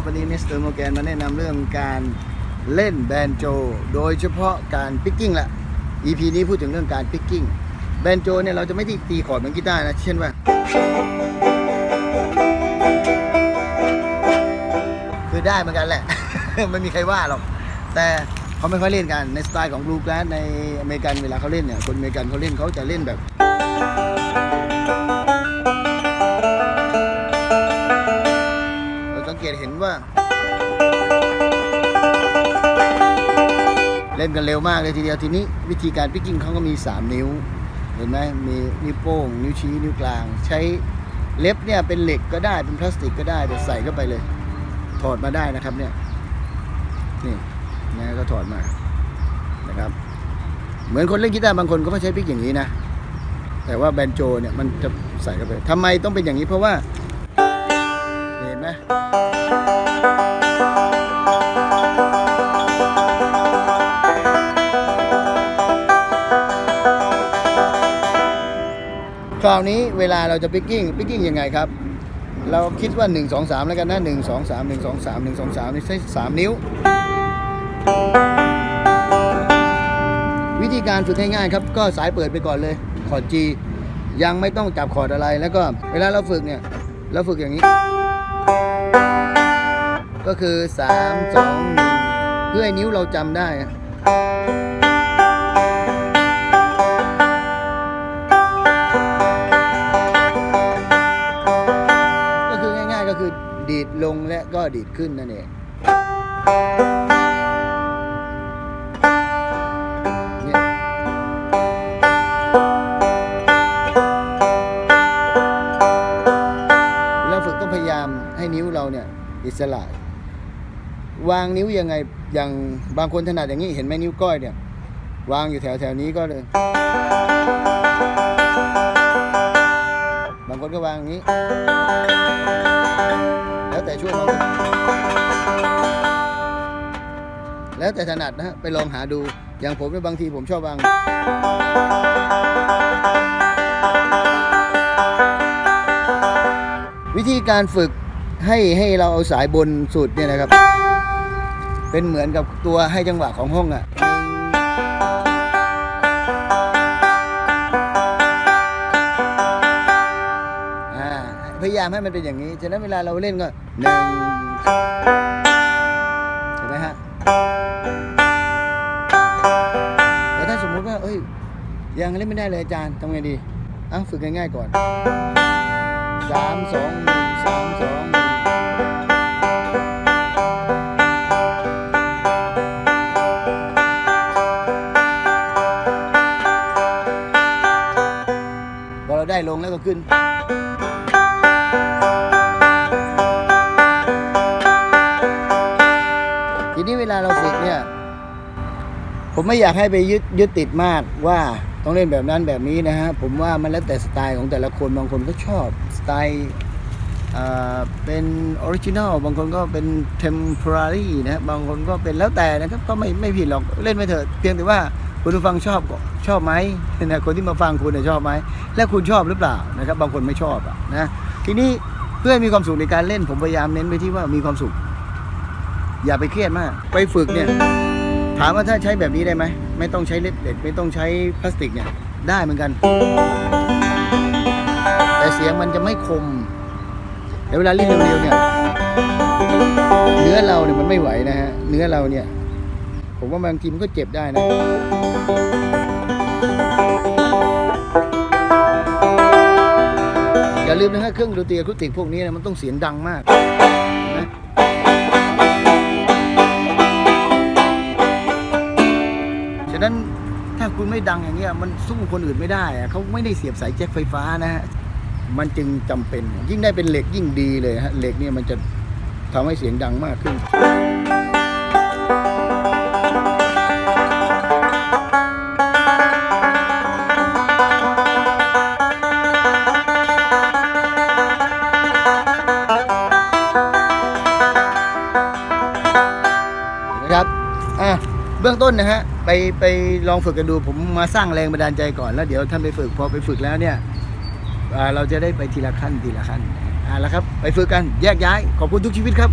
ับวันนี้มิสเตอร์โมแกนมาแนะนำเรื่องการเล่นแบนโจ โดยเฉพาะการพิกกิ้งละ EP นี้พูดถึงเรื่องการพิกกิ้งแบนโจเนี่ยเราจะไม่ที่ตีคอร์ดเหมือนกีตาร์นะ เช่นว่า คือได้เหมือนกันแหละ ไม่มีใครว่าหรอก แต่เขาไม่ค่อยเล่นกันในสไตล์ของบลูก a s s ในอเมริกันเวลาเขาเล่นเนี่ยคนอเมริกันเขาเล่นเขาจะเล่นแบบ เล่นกันเร็วมากเลยทีเดียวทีนี้วิธีการพิกกิ้งเขาก็มี 3 นิ้ว เห็นไหมมีนิ้วโป้ง นิ้วชี้นิ้วกลาง ใช้เล็บเนี่ยเป็นเหล็กก็ได้เป็นพลาสติกก็ได้แต่ใส่เข้าไปเลย ถอดมาได้นะครับเนี่ยนี่นะก็ถอดมานะครับ เหมือนคนเล่นกีตาร์บางคนก็ม่ใช้พิกอย่างนี้นะ แต่ว่าแบนโจเนี่ยมันจะใส่เข้าไปทำไมต้องเป็นอย่างนี้เพราะว่าเห็นไหม คราวนี้เวลาเราจะปิกกิ้งปิกกิ้งยังไงครับ เราคิดว่า 1 2 3 แล้วกันนะ 1 2 3 1 2 3 1 2 3นี่ใช้3 นิ้ว วิธีการฝึกง่ายๆครับ ก็สายเปิดไปก่อนเลยคอร์ด G ยังไม่ต้องจับคอร์ดอะไรแล้วก็เวลาเราฝึกเนี่ยเราฝึกอย่างนี้ ก็คือ 3 2 1 เพื่อให้นิ้วเราจำได้ ก็ดีดขึ้นนั่นเองเนี่ยเวลาฝึกต้องพยายามให้นิ้วเราเนี่ยอิสระ วางนิ้วยังไงอย่างบางคนถนัดอย่างนี้เห็นไหมนิ้วก้อยเนี่ย วางอยู่แถวแถวนี้ก็เลย แล้วแต่ถนัดนะฮะไปลองหาดู อย่างผมเนี่ยบางทีผมชอบวางวิธีการฝึกให้ให้เราเอาสายบนสุดเนี่ยนะครับ เป็นเหมือนกับตัวให้จังหวะของห้องอะ่ะพยายามให้มันเป็นอย่างนี้ ฉะนั้นเวลาเราเล่นก็หนึ่ง แต่ถ้าสมมุติว่า เอ้ย ยังเล่นไม่ได้เลยอาจารย์ทำไงดีอ้าฝึกง่ายๆก่อนสามสองหนึ่งสามสองหนึ่งพอเราได้ลงแล้วก็ขึ้น ทีนี้เวลาเราฝึกเนี่ย ผมไม่อยากให้ไปยึดยึดติดมากว่าต้องเล่นแบบนั้นแบบนี้นะฮะ ผมว่ามันแล้วแต่สไตล์ของแต่ละคนบางคนก็ชอบสไตล์เป็นออริจินัลบางคนก็เป็นเทม p o r a r y นะฮะบางคนก็เป็นแล้วแต่นะครับก็ไม่ไม่ผิดหรอกเล่นไปเถอะเพียงแต่ว่าคุณผู้ฟังชอบก็ชอบไหมนะคนที่มาฟังคุณเนี่ยชอบไหมและคุณชอบหรือเปล่านะครับ บางคนไม่ชอบอะนะทีนี้เพื่อให้มีความสุขในการเล่นผมพยายามเน้นไปที่ว่ามีความสุข อย่าไปเครียดมาก ไปฝึกเนี่ย ถามว่าถ้าใช้แบบนี้ได้ไหม ไม่ต้องใช้เล็บเหล็กไม่ต้องใช้พลาสติกเนี่ย ได้เหมือนกัน แต่เสียงมันจะไม่คมแล้วเวลาเล่นเร็วๆเนี่ย เนื้อเราเนี่ยมันไม่ไหวนะฮะ เนื้อเราเนี่ย ผมว่าบางทีมันก็เจ็บได้นะอย่าลืมนะฮะเครื่องดนตรีอะคูติกพวกนี้นะมันต้องเสียงดังมากนะ นั้นถ้าคุณไม่ดังอย่างเงี้ยมันสู้คนอื่นไม่ได้อะเขาไม่ได้เสียบสายแจ็คไฟฟ้านะฮะมันจึงจำเป็น ยิ่งได้เป็นเหล็กยิ่งดีเลยฮะเหล็กเนี่ยมันจะทำให้เสียงดังมากขึ้นนะครับอะเบื้องต้นนะฮะ ไปไปลองฝึกกันดูผมมาสร้างแรงบันดาลใจก่อนแล้วเดี๋ยวท่านไปฝึกพอไปฝึกแล้วเนี่ยเราจะได้ไปทีละขั้นทีละขั้นออ่าแล้วครับ ไปฝึกกันแยกย้ายขอบคุณทุกชีวิตครับ